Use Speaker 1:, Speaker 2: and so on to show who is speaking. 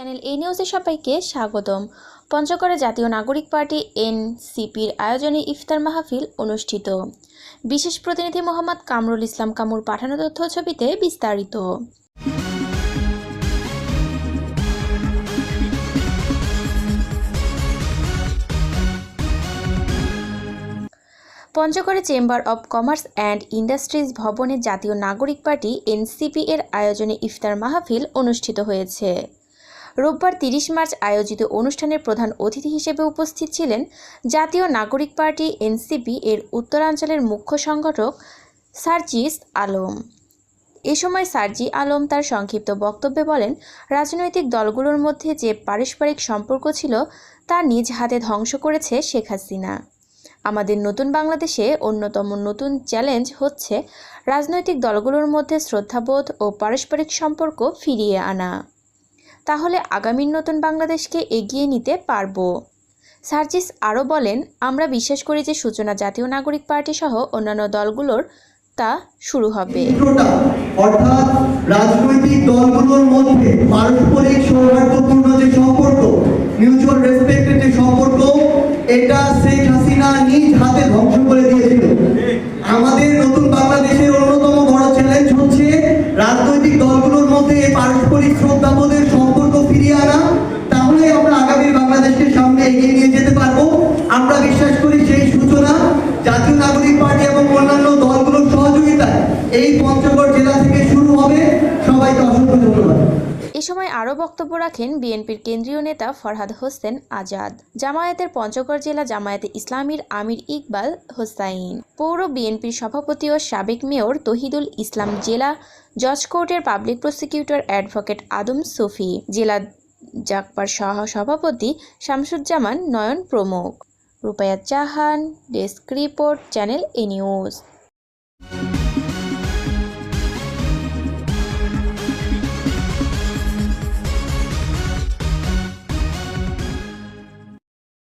Speaker 1: Channel এই নিউজে সবাইকে স্বাগতম। পঞ্চগড়ে জাতীয় নাগরিক পার্টি এনসিপির আয়োজনে ইফতার মাহফিল অনুষ্ঠিত। বিশেষ প্রতিনিধি মোহাম্মদ কামরুল ইসলাম কামুর পাঠানো তথ্য ছবিতে বিস্তারিত। পঞ্চগড়ে chamber of commerce and industries ভবনে জাতীয় নাগরিক পার্টি এনসিপি এর আয়োজনে ইফতার মাহফিল অনুষ্ঠিত হয়েছে। রোববার তিরিশ মার্চ আয়োজিত অনুষ্ঠানের প্রধান অতিথি হিসেবে উপস্থিত ছিলেন জাতীয় নাগরিক পার্টি এনসিপি এর উত্তরাঞ্চলের মুখ্য সংগঠক সার্জিস আলম। এ সময় সার্জি আলম তার সংক্ষিপ্ত বক্তব্যে বলেন, রাজনৈতিক দলগুলোর মধ্যে যে পারস্পরিক সম্পর্ক ছিল তা নিজ হাতে ধ্বংস করেছে শেখ হাসিনা। আমাদের নতুন বাংলাদেশে অন্যতম নতুন চ্যালেঞ্জ হচ্ছে রাজনৈতিক দলগুলোর মধ্যে শ্রদ্ধাবোধ ও পারস্পরিক সম্পর্ক ফিরিয়ে আনা। তাহলে আগামীর নতুন বাংলাদেশকে এগিয়ে নিতে পারব। সার্জিস আরও বলেন, আমরা বিশ্বাস করি যে সূচনা জাতীয় নাগরিক পার্টি সহ অন্যান্য দলগুলোর তা শুরু হবে।
Speaker 2: অর্থাৎ রাজনৈতিক দলগুলোর মধ্যে পারস্পরিক সৌহার্দ্যপূর্ণ যে সম্পর্ক মিউচুয়াল রেসপেক্টের যে সম্পর্ক, এটা শেখ হাসিনা নিজ হাতে ধ্বংস করে দিয়েছিল। আমাদের নতুন বাংলাদেশের অন্যতম বড় চ্যালেঞ্জ হচ্ছে রাজনৈতিক দলগুলোর মধ্যে পারস্পরিক শ্রদ্ধাবোধের সম্পর্ক ফিরিয়ে আনা তাহলে আমরা আগামী বাংলাদেশকে সামনে এগিয়ে নিয়ে যেতে পারব আমরা বিশ্বাস করি সেই সূচনা জাতীয় নাগরিক পার্টি এবং অন্যান্য দলগুলোর সহযোগিতায় এই
Speaker 1: এ সময় আরও বক্তব্য রাখেন বিএনপির কেন্দ্রীয় নেতা ফরহাদ হোসেন আজাদ। জামায়াতের পঞ্চগড় জেলা জামায়াতে ইসলামীর আমির ইকবাল হোসাইন। পৌর বিএনপির সভাপতি ও সাবেক মেয়র তহিদুল ইসলাম জেলা জজ কোর্টের public prosecutor advocate Adam Sufi. জেলা জাকপার সহ সভাপতি শামসুজ্জামান নয়ন প্রমুখ। রূপায়াত Jahan desk report, channel A news.